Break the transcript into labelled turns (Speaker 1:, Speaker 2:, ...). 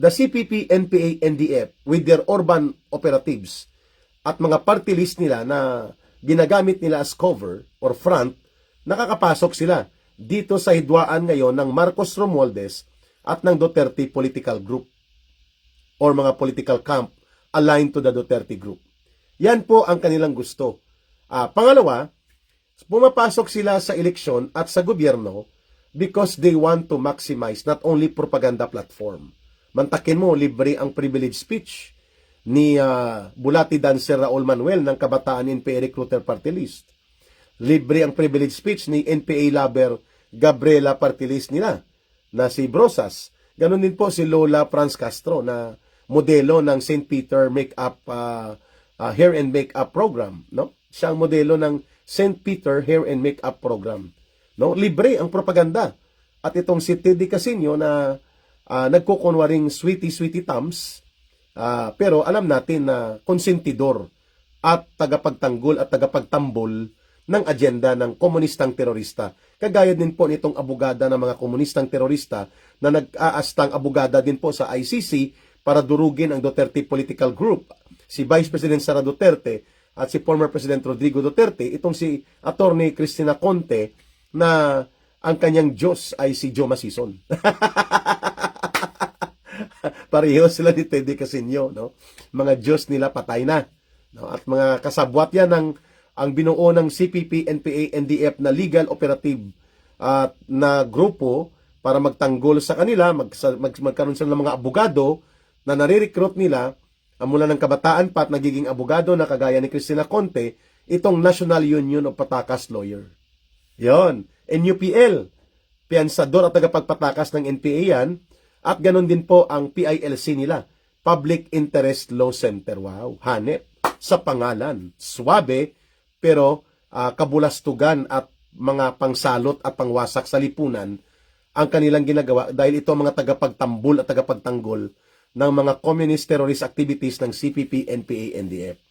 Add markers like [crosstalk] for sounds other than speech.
Speaker 1: the CPP, NPA, NDF with their urban operatives at mga party list nila na ginagamit nila as cover or front, nakakapasok sila dito sa hidwaan ngayon ng Marcos Romualdez at ng Duterte political group or mga political camp aligned to the Duterte group. Yan po ang kanilang gusto. Ah, pangalawa, pumapasok sila sa eleksyon at sa gobyerno because they want to maximize not only propaganda platform. Mantakin mo, libre ang privilege speech ni ah, Bulati Dancer Raul Manuel ng Kabataan NPA Recruiter Party List. Libre ang privilege speech ni NPA lover Gabriela Party List nila na si Brosas. Ganon din po si Lola Franz Castro na modelo ng St. Peter Makeup ah, ah, Hair and Makeup Program, no? Siya ang modelo ng St. Peter Hair and Makeup Program. No? Libre ang propaganda. At itong si Teddy Casino na uh, nagkukunwaring sweetie-sweetie thumbs, ah, pero alam natin na konsentidor at tagapagtanggol at tagapagtambol ng agenda ng komunistang terorista. Kagaya din po nitong abogada ng mga komunistang terorista na nag-aastang abogada din po sa ICC para durugin ang Duterte Political Group. Si Vice President Sara Duterte at si former President Rodrigo Duterte, itong si Attorney Cristina Conte na ang kanyang Diyos ay si Joe Masison. [laughs] Pareho sila ni Teddy Casino, no? Mga Diyos nila patay na. No? At mga kasabwat yan ng ang binuo ng CPP, NPA, NDF na legal operative at na grupo para magtanggol sa kanila, mag, mag, magkaroon sila ng mga abogado na nare-recruit nila ah, mula ng kabataan pa at nagiging abogado na kagaya ni Cristina Conte, itong National Union of Patakas Lawyer. Yon. NUPL, piansador at tagapagpatakas ng NPA yan, at ganun din po ang PILC nila, Public Interest Law Center. Wow, hanep sa pangalan. Swabe, pero ah, kabulastugan at mga pangsalot at pangwasak sa lipunan ang kanilang ginagawa dahil ito ang mga tagapagtambol at tagapagtanggol ng mga communist terrorist activities ng CPP, NPA, NDF.